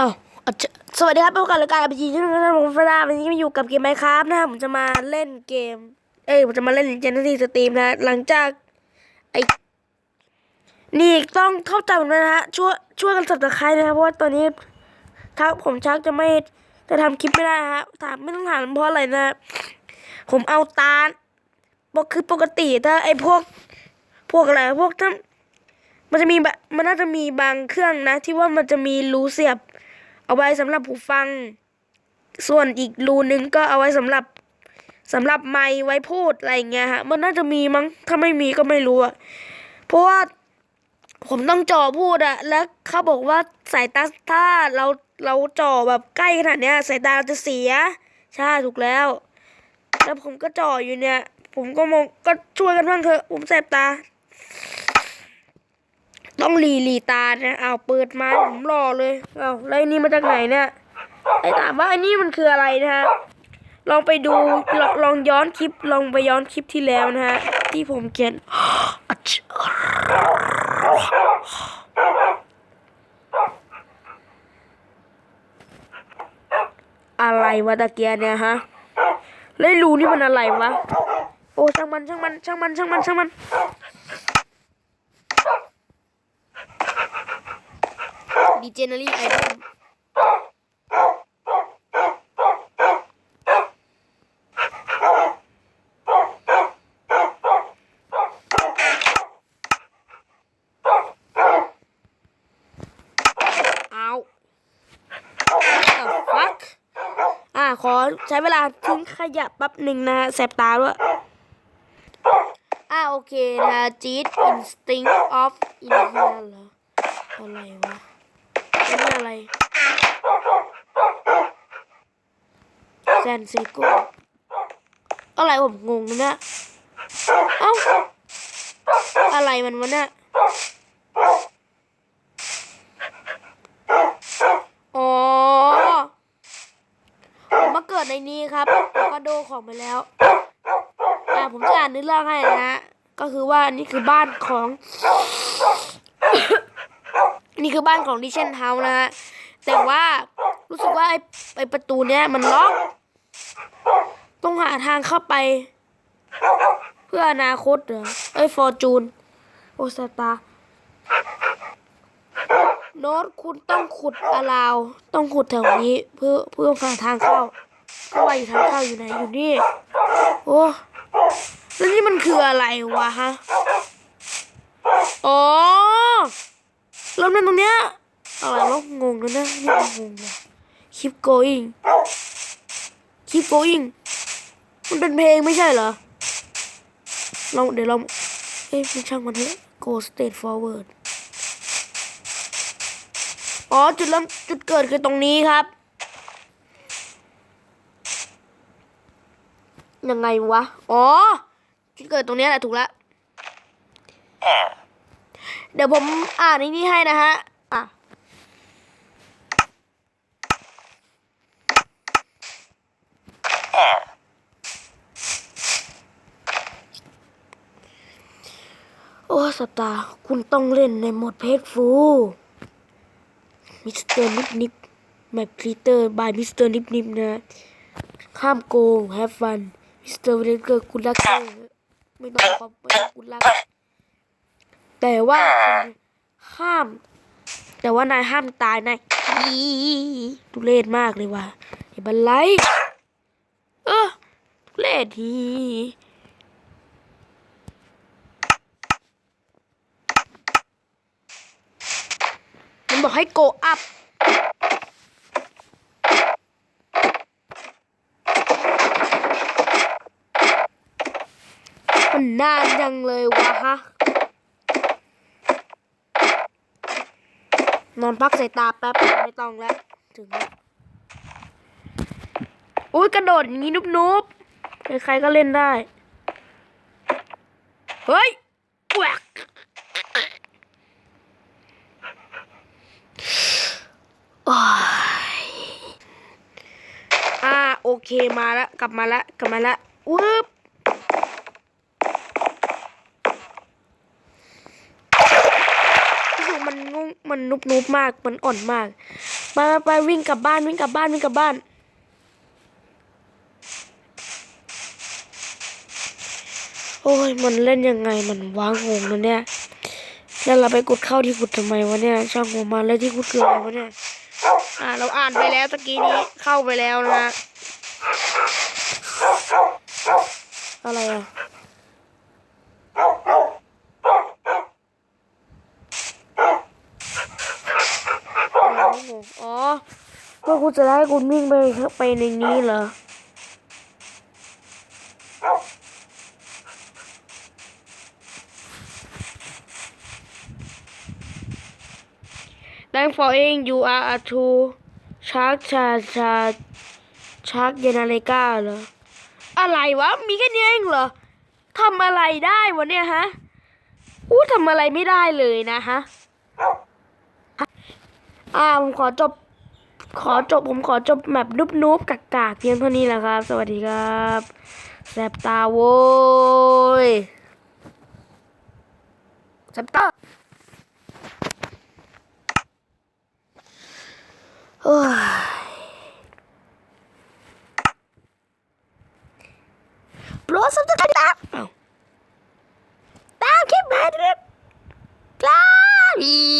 อ้าวสวัสดีครับพบกับรายการพีจีช่องนะครับผมฟราวันนี้มาอยู่กับเกมไมครับนะผมจะมาเล่นเกม เอ้ยผมจะมาเล่นเจนนี่สตรีมนะ หลังจากไอ้นี่ต้องเข้าใจผมด้วยนะฮะช่วยช่วยกันสับตะไคร้นะครับเพราะว่าตอนนี้ถ้าผมชักจะไม่จะทำคลิปไม่ได้ฮะถามไม่ต้องถามเพราะอะไรนะ ผมเอาตาบอกคือปกติถ้าไอ้พวกพวกอะไรพวกถ้ามันจะมีบะมันน่าจะมีบางเครื่องนะ ที่ว่ามันจะมีรูเสียบ เอาไว้สำหรับหูฟัง ส่วนอีกรูนึงก็เอาไว้สำหรับสำหรับไมค์ไว้พูดอะไรอย่างเงี้ยฮะ มันน่าจะมีมั้ง ถ้าไม่มีก็ไม่รู้อะเพราะว่าผมต้องจ่อพูดอะแล้วเขาบอกว่าสายตาถ้าเราเราจ่อแบบใกล้ขนาดเนี้ย สายตาเราจะเสีย ใช่ถูกแล้ว แล้วผมก็จ่ออยู่เนี่ย ผมก็มองก็ช่วยกันบ้างเถอะ ผมแสบตา ต้องรีรีตานี่ยเอาเปิดมาผมรอเลยเอาแล้วไอ้นี่มาจากไหนเนี่ยไอ้ถามว่าไอ้นี่มันคืออะไรนะฮะลองไปดูลองลองย้อนคลิปลองไปย้อนคลิปที่แล้วนะฮะที่ผมเขียนอะไรวะตะเกียเนี่ยฮะแล้วไอ้รูนี่มันอะไรวะโอ้ช่างมันช่างมันช่างมันช่างมันช่างมัน ดีเจเนอรี่ไอดอลเอาฟักอ่าขอใช้เวลาทิ้งขยะแป๊บหนึ่งนะฮะแสบตาด้วยอ่าโอเคนะ จีด instinct of inhale เหรออะไรวะ ไม่อะไรแซนเซโกอะไรผมงงนะเอ้าอะไรมันวะเนี่ยอ๋อผมมาเกิดในนี้ครับก็โดของไปแล้วอ่าผมจะอ่านเนื้อเรื่องให้นะฮะก็คือว่านี่คือบ้านของ นี่คือบ้านของดิเชนเฮานะฮะแต่ว่ารู้สึกว่าไอ้ไอประตูเนี้ยมันล็อก ต้องหาทางเข้าไป เพื่ออนาคตเหรอเอ้ฟอร์จูน โอสตาโน้ตคุณต้องขุดอลาว ต้องขุดแถวนี้ เพื่อเพื่อหาทางเข้าก็ว่าอยู่ทางเข้าอยู่ไหนอยู่นี่ โอ้แล้วนี่มันคืออะไรวะฮะ อ๋อ แล้วนั่นตรงเนี้ยอะไรวะงงเลยนะนี่งงเลย keep going keep going มันเป็นเพลงไม่ใช่เหรอเราเดี๋ยวเราเอ้ยมันช่างมันเถอะ go straight forward อ๋อจุดเริ่มจุดเกิดคือตรงนี้ครับ ยังไงวะ อ๋อ จุดเกิดตรงเนี้ยแหละถูกแล้ว เดี๋ยวผมอ่านนี้ให้นะฮะอะโอ้สตาร์คุณต้องเล่นในโหมดเพจฟูมิสเตอร์นิปนิปแมปครีเตอร์บายมิสเตอร์นิปนิปนะข้ามโกงแฮฟฟันมิสเตอร์เวเกอร์คุณรักเธอไม่ต้องความไม่ต้องคุณรัก แต่ว่าคุณห้าม แต่ว่านายห้ามตายนายอีทุเรศมากเลยว่ะไอ้บันไลเออทุเรศทีมันบอกให้โกอัพมันนานจังเลยวะฮะ นอนพักสายตาแป๊บไม่ต้องแล้ว ถึงแล้วอุ้ยกระโดดอย่างนี้นุบๆใครๆก็เล่นได้ เฮ้ยแหวกโอ้ยอ่าโอเคมาล้วกลับมาล้วกลับมาล้ววึบ รู้สึก มันนุบนุบมาก มันอ่อนมากไปไปไปวิ่งกลับบ้านวิ่งกลับบ้านวิ่งกลับบ้าน โอ้ย มันเล่นยังไง มันว้างงงนะเนี่ย แล้วเราไปกดเข้าที่ขุดทำไมวะเนี่ย ช่างหัวมันแล้วที่ขุดคืออะไรวะเนี่ย อ่า เราอ่านไปแล้วตะกี้นี้ เข้าไปแล้วนะ อะไรอะ อ๋อเพื่อคุณจะได้คุณวิ่งไปไปในนี้เหรอ Thank for in you are a true shark ชาชาชาร์กเยนาเลกาเหรอ อะไรวะ มีแค่นี้เองเหรอทำอะไรได้วะเนี่ยฮะอู้ทำอะไรไม่ได้เลยนะฮะ อ่าผมขอจบ ขอจบผมขอจบแบบนุบนุบกากากๆเพียงเท่านี้แหละครับ สวัสดีครับแสบตาโว้ยแสบตาโอ้ยโปรดสับสไครต์ตามตามคลิปมาด้วยครับี